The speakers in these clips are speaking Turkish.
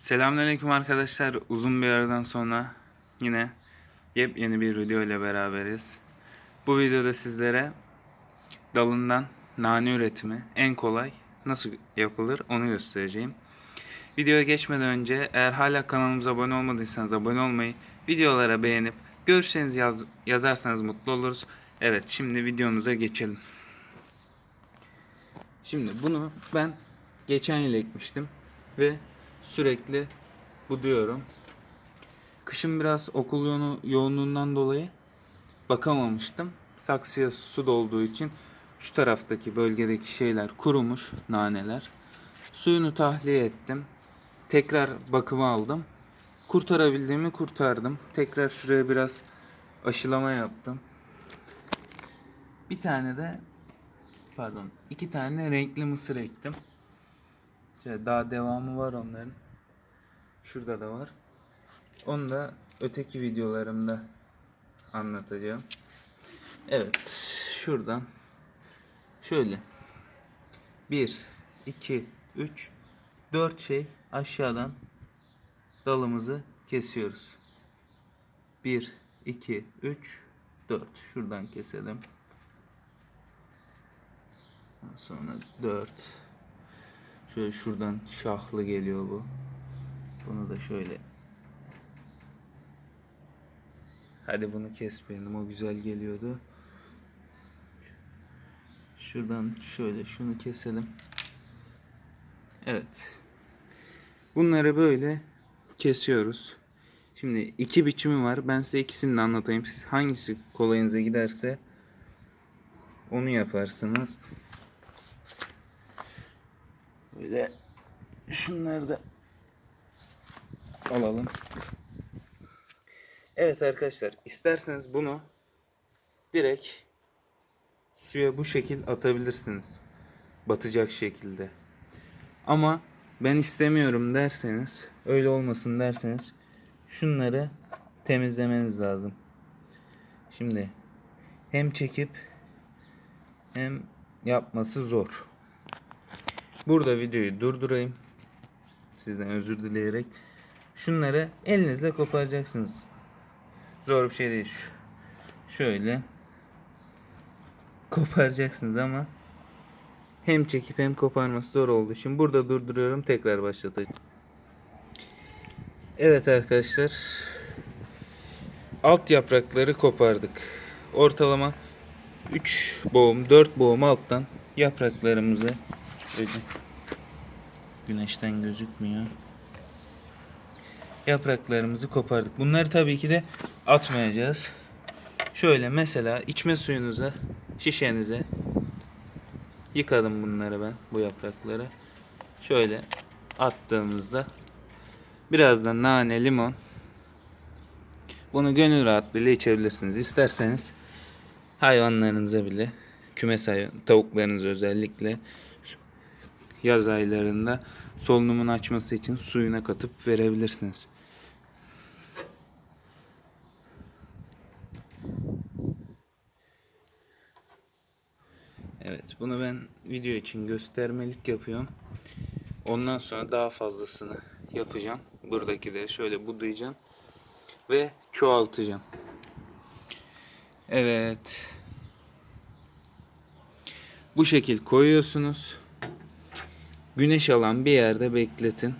Selamünaleyküm arkadaşlar. Uzun bir aradan sonra yine yepyeni bir video ile beraberiz. Bu videoda sizlere dalından nane üretimi en kolay nasıl yapılır onu göstereceğim. Videoya geçmeden önce eğer hala kanalımıza abone olmadıysanız abone olmayı, videolara beğenip görüşlerinizi yaz, yazarsanız mutlu oluruz. Evet şimdi videomuza geçelim. Şimdi bunu ben geçen yıl ekmiştim ve sürekli buduyorum. Kışın biraz okul yoğunu, yoğunluğundan dolayı bakamamıştım. Saksıya su dolduğu için şu taraftaki bölgedeki şeyler kurumuş, naneler. Suyunu tahliye ettim. Tekrar bakıma aldım. Kurtarabildiğimi kurtardım. Tekrar şuraya biraz aşılama yaptım. Bir tane de pardon iki tane renkli mısır ektim. Şöyle daha devamı var onların. Şurada da var. Onu da öteki videolarımda anlatacağım. Evet. Şuradan şöyle 1 2 3 4 şey aşağıdan dalımızı kesiyoruz. 1 2 3 4 şuradan keselim. Sonra 4 Şöyle şuradan şahlı geliyor bu. Bunu da şöyle. Hadi bunu kesmeyelim. O güzel geliyordu. Şuradan şöyle şunu keselim. Evet. Bunları böyle kesiyoruz. Şimdi iki biçimi var. Ben size ikisini de anlatayım. Siz hangisi kolayınıza giderse onu yaparsınız. Böyle şunları da alalım. Evet arkadaşlar isterseniz bunu direkt suya bu şekil atabilirsiniz. Batacak şekilde. Ama ben istemiyorum derseniz öyle olmasın derseniz şunları temizlemeniz lazım. Şimdi hem çekip hem yapması zor. Burada videoyu durdurayım. Sizden özür dileyerek. Şunları elinizle koparacaksınız. Zor bir şey değil. Şöyle koparacaksınız ama hem çekip hem koparması zor oldu. Şimdi burada durduruyorum. Tekrar başlatacağım. Evet arkadaşlar. Alt yaprakları kopardık. Ortalama 3 boğum, 4 boğum alttan yapraklarımızı. Güneşten gözükmüyor. Yapraklarımızı kopardık. Bunları tabii ki de atmayacağız. Şöyle mesela içme suyunuza, şişenize yıkadım bunları ben bu yaprakları. Şöyle attığımızda biraz da nane, limon bunu gönül rahatlığıyla içebilirsiniz. İsterseniz hayvanlarınıza bile kümes hayvan, tavuklarınız özellikle yaz aylarında solunumun açması için suyuna katıp verebilirsiniz. Evet bunu ben video için göstermelik yapıyorum. Ondan sonra daha fazlasını yapacağım. Buradaki de şöyle budayacağım ve çoğaltacağım. Evet. Bu şekil koyuyorsunuz. Güneş alan bir yerde bekletin.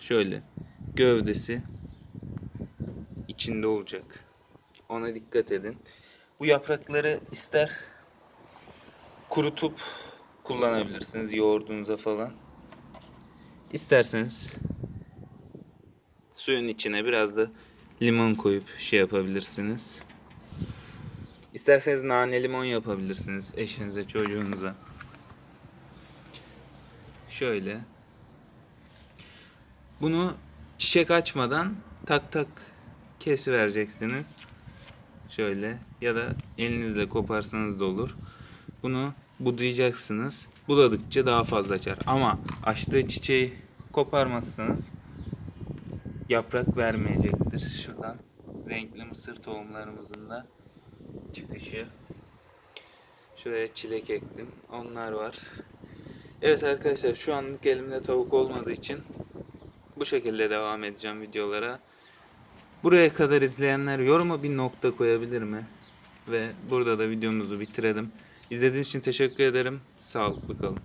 Şöyle gövdesi içinde olacak. Ona dikkat edin. Bu yaprakları ister kurutup kullanabilirsiniz yoğurdunuza falan. İsterseniz suyun içine biraz da limon koyup şey yapabilirsiniz. İsterseniz nane limon yapabilirsiniz eşinize, çocuğunuza. Şöyle. Bunu çiçek açmadan tak tak kesi vereceksiniz. Şöyle ya da elinizle koparsanız da olur. Bunu budayacaksınız. Budadıkça daha fazla açar. Ama açtığı çiçeği koparmazsanız yaprak vermeyecektir. Şuradan renkli mısır tohumlarımızın da çıkışı. Şuraya çilek ektim. Onlar var. Evet arkadaşlar şu anlık elimde tavuk olmadığı için bu şekilde devam edeceğim videolara. Buraya kadar izleyenler yoruma bir nokta koyabilir mi? Ve burada da videomuzu bitirelim. İzlediğiniz için teşekkür ederim. Sağlıklı kalın.